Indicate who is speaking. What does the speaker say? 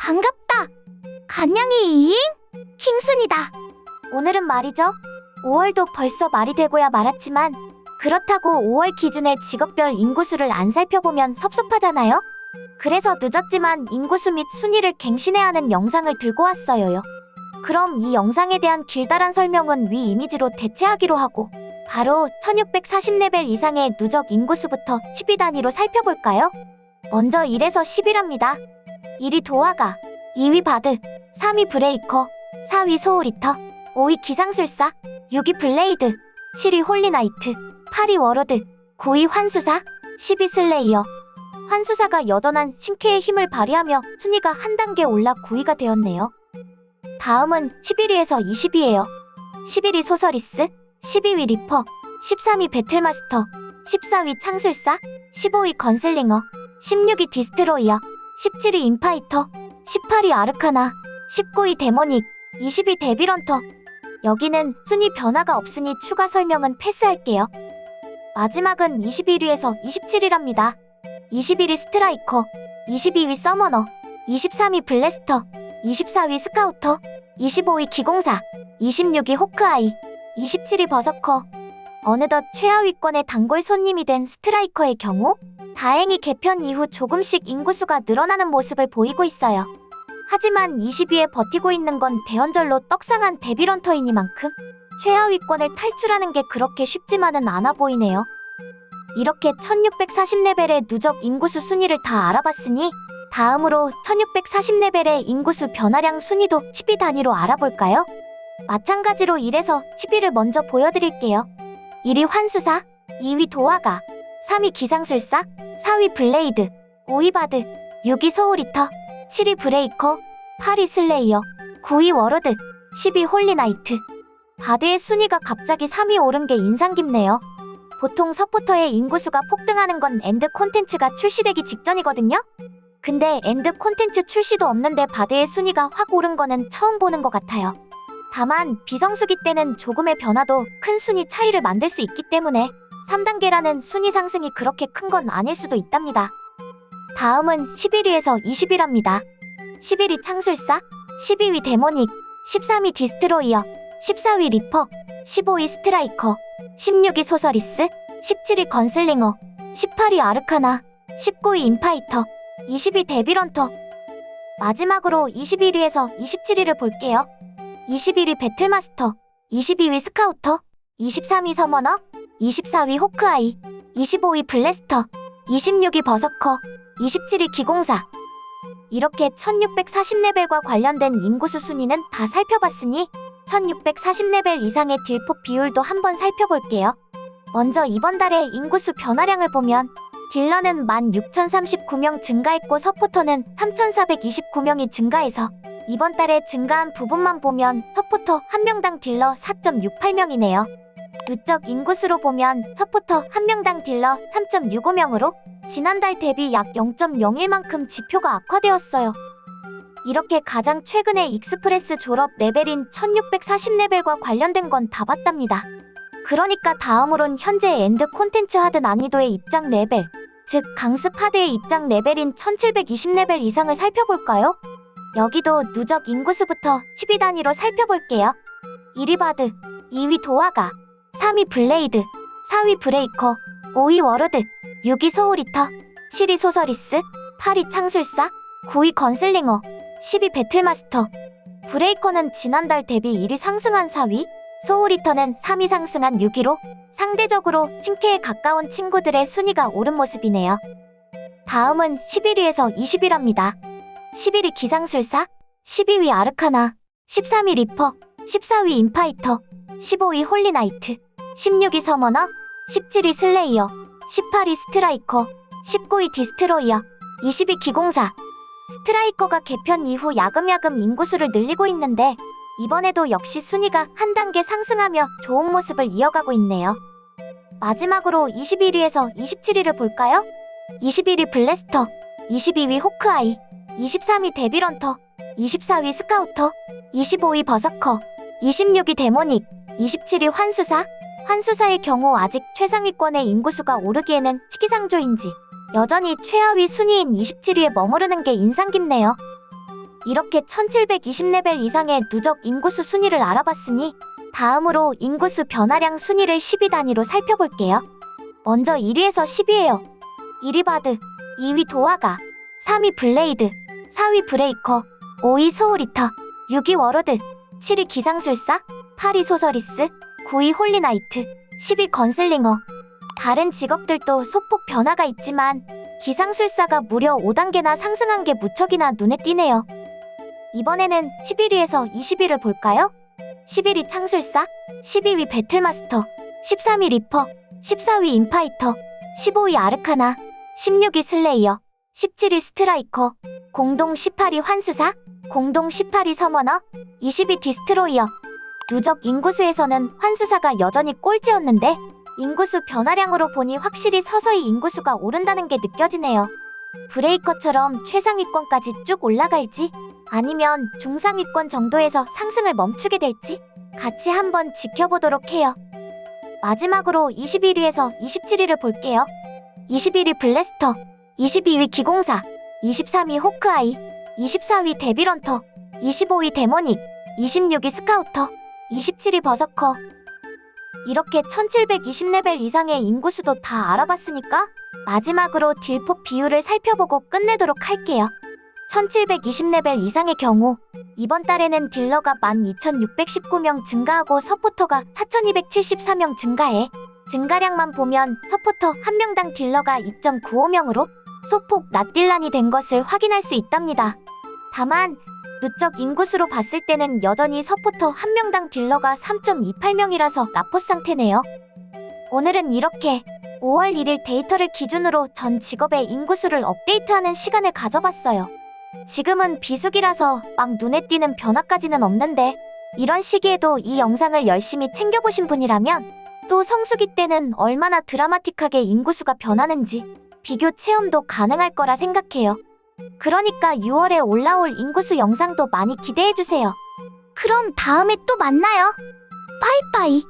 Speaker 1: 반갑다. 간냥이 잉? 킹순이다. 오늘은 말이죠. 5월도 벌써 말이 되고야 말았지만 그렇다고 5월 기준의 직업별 인구수를 안 살펴보면 섭섭하잖아요. 그래서 늦었지만 인구수 및 순위를 갱신해야 하는 영상을 들고 왔어요. 그럼 이 영상에 대한 길다란 설명은 위 이미지로 대체하기로 하고 바로 1640레벨 이상의 누적 인구수부터 10위 단위로 살펴볼까요? 먼저 1에서 10위랍니다. 1위 도화가, 2위 바드, 3위 브레이커, 4위 소울리터, 5위 기상술사, 6위 블레이드, 7위 홀리나이트, 8위 워로드, 9위 환수사, 10위 슬레이어. 환수사가 여전한 신캐의 힘을 발휘하며 순위가 한 단계 올라 9위가 되었네요. 다음은 11위에서 20위예요. 11위 소서리스, 12위 리퍼, 13위 배틀마스터, 14위 창술사, 15위 건슬링어, 16위 디스트로이어, 17위 인파이터, 18위 아르카나, 19위 데모닉, 20위 데빌런터. 여기는 순위 변화가 없으니 추가 설명은 패스할게요. 마지막은 21위에서 27위랍니다. 21위 스트라이커, 22위 서머너, 23위 블래스터, 24위 스카우터, 25위 기공사, 26위 호크아이, 27위 버서커. 어느덧 최하위권의 단골 손님이 된 스트라이커의 경우 다행히 개편 이후 조금씩 인구수가 늘어나는 모습을 보이고 있어요. 하지만 20위에 버티고 있는 건 대언절로 떡상한 데빌런터이니만큼 최하위권을 탈출하는 게 그렇게 쉽지만은 않아 보이네요. 이렇게 1640레벨의 누적 인구수 순위를 다 알아봤으니 다음으로 1640레벨의 인구수 변화량 순위도 10위 단위로 알아볼까요? 마찬가지로 1에서 10위를 먼저 보여드릴게요. 1위 환수사, 2위 도화가, 3위 기상술사, 4위 블레이드, 5위 바드, 6위 소울리터, 7위 브레이커, 8위 슬레이어, 9위 워로드, 10위 홀리나이트. 바드의 순위가 갑자기 3위 오른 게 인상 깊네요. 보통 서포터의 인구수가 폭등하는 건 엔드 콘텐츠가 출시되기 직전이거든요? 근데 엔드 콘텐츠 출시도 없는데 바드의 순위가 확 오른 거는 처음 보는 것 같아요. 다만 비성수기 때는 조금의 변화도 큰 순위 차이를 만들 수 있기 때문에 3단계라는 순위 상승이 그렇게 큰 건 아닐 수도 있답니다. 다음은 11위에서 20위랍니다. 11위 창술사, 12위 데모닉, 13위 디스트로이어, 14위 리퍼, 15위 스트라이커, 16위 소서리스, 17위 건슬링어, 18위 아르카나, 19위 인파이터, 20위 데빌런터. 마지막으로 21위에서 27위를 볼게요. 21위 배틀마스터, 22위 스카우터, 23위 서머너, 24위 호크아이, 25위 블래스터, 26위 버서커, 27위 기공사. 이렇게 1640레벨과 관련된 인구수 순위는 다 살펴봤으니 1640레벨 이상의 딜포 비율도 한번 살펴볼게요. 먼저 이번 달의 인구수 변화량을 보면 딜러는 16,039명 증가했고 서포터는 3,429명이 증가해서 이번 달에 증가한 부분만 보면 서포터 한 명당 딜러 4.68명이네요. 누적 인구수로 보면 서포터 한 명당 딜러 3.65명으로 지난달 대비 약 0.01만큼 지표가 악화되었어요. 이렇게 가장 최근에 익스프레스 졸업 레벨인 1640레벨과 관련된 건 다 봤답니다. 그러니까 다음으론 현재 엔드 콘텐츠 하드 난이도의 입장 레벨, 즉 강습 하드의 입장 레벨인 1720레벨 이상을 살펴볼까요? 여기도 누적 인구수부터 10위 단위로 살펴볼게요. 1위 바드, 2위 도화가, 3위 블레이드, 4위 브레이커, 5위 워로드, 6위 소울리터, 7위 소서리스, 8위 창술사, 9위 건슬링어, 10위 배틀마스터. 브레이커는 지난달 대비 1위 상승한 4위, 소울리터는 3위 상승한 6위로 상대적으로 신캐에 가까운 친구들의 순위가 오른 모습이네요. 다음은 11위에서 20위랍니다. 11위 기상술사, 12위 아르카나, 13위 리퍼, 14위 인파이터, 15위 홀리나이트, 16위 서머너, 17위 슬레이어, 18위 스트라이커, 19위 디스트로이어, 20위 기공사. 스트라이커가 개편 이후 야금야금 인구수를 늘리고 있는데 이번에도 역시 순위가 한 단계 상승하며 좋은 모습을 이어가고 있네요. 마지막으로 21위에서 27위를 볼까요? 21위 블래스터, 22위 호크아이, 23위 데빌런터, 24위 스카우터, 25위 버서커, 26위 데모닉, 27위 환수사. 환수사의 경우 아직 최상위권의 인구수가 오르기에는 시기상조인지 여전히 최하위 순위인 27위에 머무르는 게 인상 깊네요. 이렇게 1720레벨 이상의 누적 인구수 순위를 알아봤으니 다음으로 인구수 변화량 순위를 10위 단위로 살펴볼게요. 먼저 1위에서 10위예요. 1위 바드, 2위 도화가, 3위 블레이드, 4위 브레이커, 5위 소울리터, 6위 워로드, 7위 기상술사, 8위 소서리스, 9위 홀리나이트, 10위 건슬링어. 다른 직업들도 소폭 변화가 있지만 기상술사가 무려 5단계나 상승한 게 무척이나 눈에 띄네요. 이번에는 11위에서 20위를 볼까요? 11위 창술사, 12위 배틀마스터, 13위 리퍼, 14위 인파이터, 15위 아르카나, 16위 슬레이어, 17위 스트라이커, 공동 18위 환수사, 공동 18위 서머너, 20위 디스트로이어. 누적 인구수에서는 환수사가 여전히 꼴찌였는데 인구수 변화량으로 보니 확실히 서서히 인구수가 오른다는 게 느껴지네요. 브레이커처럼 최상위권까지 쭉 올라갈지 아니면 중상위권 정도에서 상승을 멈추게 될지 같이 한번 지켜보도록 해요. 마지막으로 21위에서 27위를 볼게요. 21위 블래스터, 22위 기공사, 23위 호크아이, 24위 데빌런터, 25위 데모닉, 26위 스카우터, 27위 버서커. 이렇게 1720레벨 이상의 인구수도 다 알아봤으니까 마지막으로 딜포 비율을 살펴보고 끝내도록 할게요. 1720레벨 이상의 경우 이번 달에는 딜러가 12,619명 증가하고 서포터가 4,274명 증가해 증가량만 보면 서포터 한 명당 딜러가 2.95명으로 소폭 낮딜란이 된 것을 확인할 수 있답니다. 다만 누적 인구수로 봤을 때는 여전히 서포터 한 명당 딜러가 3.28명이라서 라포 상태네요. 오늘은 이렇게 5월 1일 데이터를 기준으로 전 직업의 인구수를 업데이트하는 시간을 가져봤어요. 지금은 비수기라서 막 눈에 띄는 변화까지는 없는데 이런 시기에도 이 영상을 열심히 챙겨보신 분이라면 또 성수기 때는 얼마나 드라마틱하게 인구수가 변하는지 비교 체험도 가능할 거라 생각해요. 그러니까 6월에 올라올 인구수 영상도 많이 기대해주세요. 그럼 다음에 또 만나요. 빠이빠이.